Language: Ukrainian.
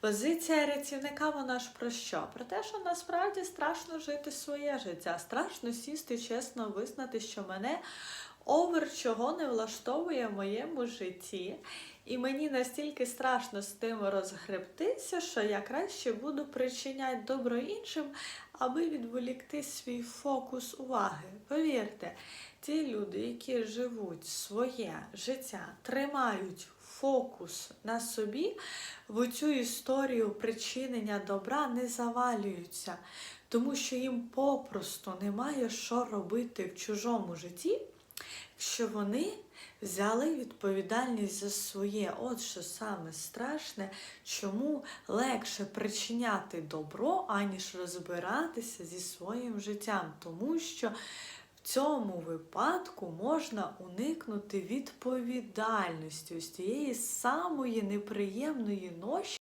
Позиція рятівника вона ж про що? Про те, що насправді страшно жити своє життя, страшно сісти, чесно визнати, що мене овер чого не влаштовує в моєму житті. І мені настільки страшно з тим розгребтися, що я краще буду причиняти добро іншим, аби відволікти свій фокус уваги. Повірте, ті люди, які живуть своє життя, тримають фокус на собі, в цю історію причинення добра не завалюються, тому що їм попросту немає що робити в чужому житті, що вони взяли відповідальність за своє. От що саме страшне, чому легше причиняти добро, аніж розбиратися зі своїм життям, тому що в цьому випадку можна уникнути відповідальності ось тієї самої неприємної ноші.